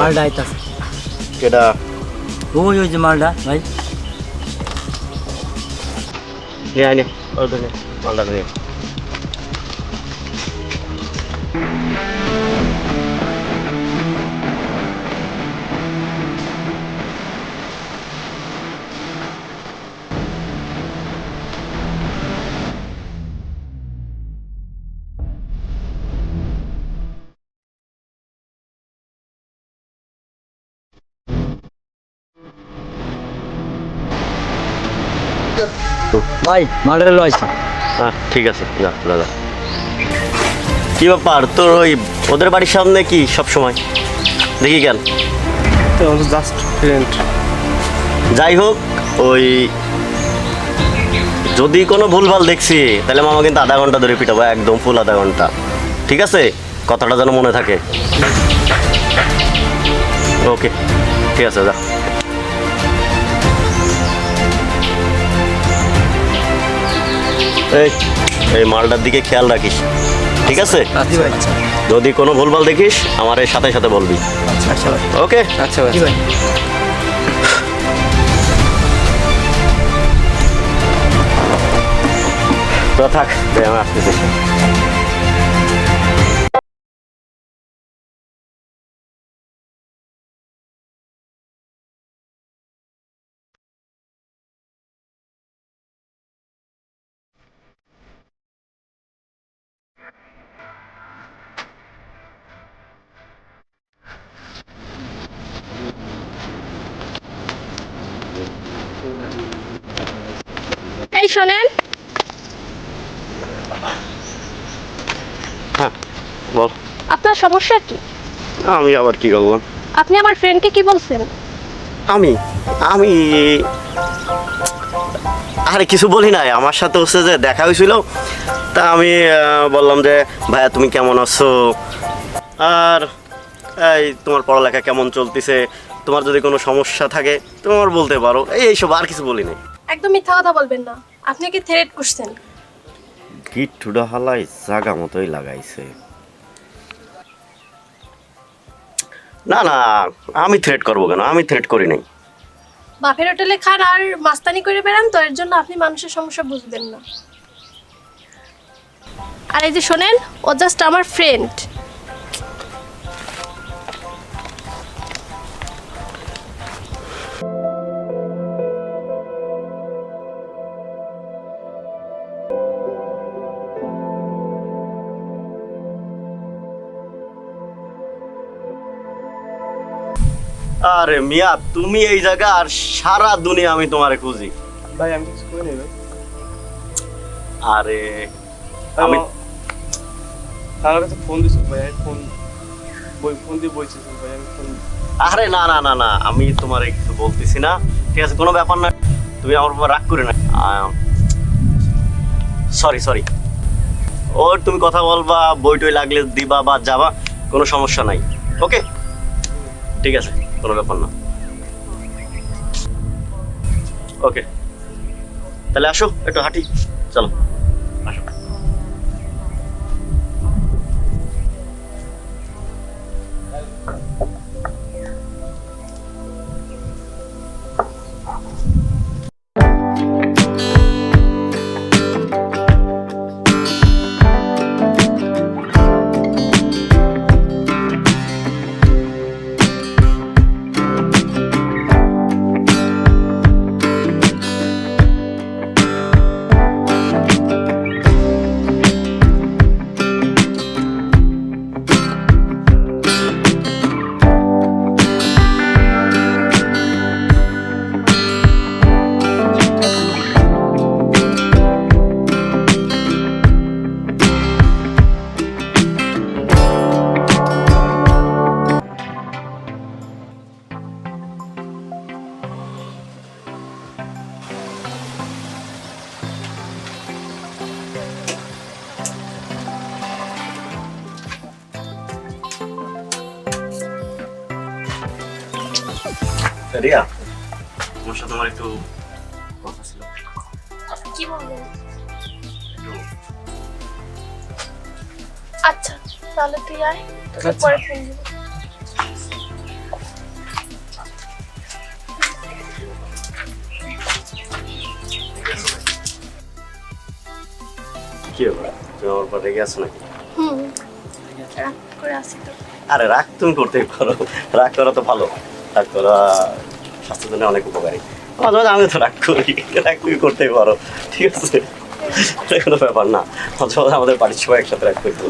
মালটা আইতাছে। কেডা? ওই ওই যে মালডা ভাই। নিয়ে আয় নে মালডা নিয়ে। ভাই মালটা লইছে। হ্যাঁ ঠিক আছে যা দাদা কি ব্যাপার? তোর ওই ওদের বাড়ির সামনে কি সব সময়? দেখি কেন? জাস্ট ফ্রেন্ড যাই হোক ওই যদি কোনো ভুলভাল দেখছি তাহলে মামা কিন্তু আধা ঘণ্টা ধরে পিটাবো একদম ফুল আধা ঘণ্টা। ঠিক আছে? কথাটা যেন মনে থাকে। ওকে ঠিক আছে যা। এই এই মালটার দিকে খেয়াল রাখিস। ঠিক আছে? যদি কোনো ভুলভাল দেখিস আমার এর সাথে সাথে বলবি। আচ্ছা ওকে? আচ্ছা ভাই। তো থাক আমি আসতেছি। শোনেন। হ্যাঁ বল। আপনার সমস্যা কি? আমি আবার কি আপনি আমার ফ্রেন্ডকে কি বলছেন? আমি আমি আরে কিছু বলি নাই। আমার সাথে হচ্ছে যে দেখা হয়েছিল তা আমি বললাম যে ভাইয়া তুমি কেমন আছো? আর এই তোমার পড়ালেখা কেমন চলতেছে? তোমার যদি কোনো সমস্যা থাকে তোমার বলতে পারো। এই এইসব আর কিছু বলি নাই। একদম মিথ্যা কথা বলবেন না। আপনি কি থ্রেট করছেন? গিট্টুটা হালাই জাগা মতোই লাগাইছে। না না আমি থ্রেট করব কেন? আমি থ্রেট করি নাই। বাপের হোটেলে খান আর মাস্তানি করে বেড়ান তো এর জন্য আপনি মানুষের সমস্যা বুঝবেন না। আর এই যে শোনেন ও জাস্ট আমার ফ্রেন্ড আরে মিয়া তুমি এই জায়গা আর সারা দুনিয়া আমি তোমারে খুঁজি। ভাই আমি কিছু করে ভাই। আরে আমি আমার কাছে ফোন দিছিল ভাই আমি ফোন বই ফোন দিয়ে বলছিস ভাই আমি ফোন আরে না না না না আমি তোমারে কিছু বলতেছি না ঠিক আছে? কোনো ব্যাপার না তুমি আমার উপর রাগ করে না। সরি সরি ওর তুমি কথা বলবা বই টই লাগলে দিবা বা যাবা কোনো সমস্যা নাই। ওকে ঠিক আছে কোনো ব্যাপার না। ওকে তাহলে আসো একটু হাঁটি। চলো আসো। রিয়া তোমার সাথে গেছো আরে রাগ তুমি করতেই পারো রাগ করা তো ভালো রাগ করা স্বাস্থ্যের জন্য অনেক উপকারী। মাঝে মাঝে আমি তো রাগ করি, রাগ তুমি করতেই পারো, ঠিক আছে? এটা কোনো ব্যাপার না। মাঝে মাঝে আমাদের বাড়ির সবাই একসাথে রাগ করতো।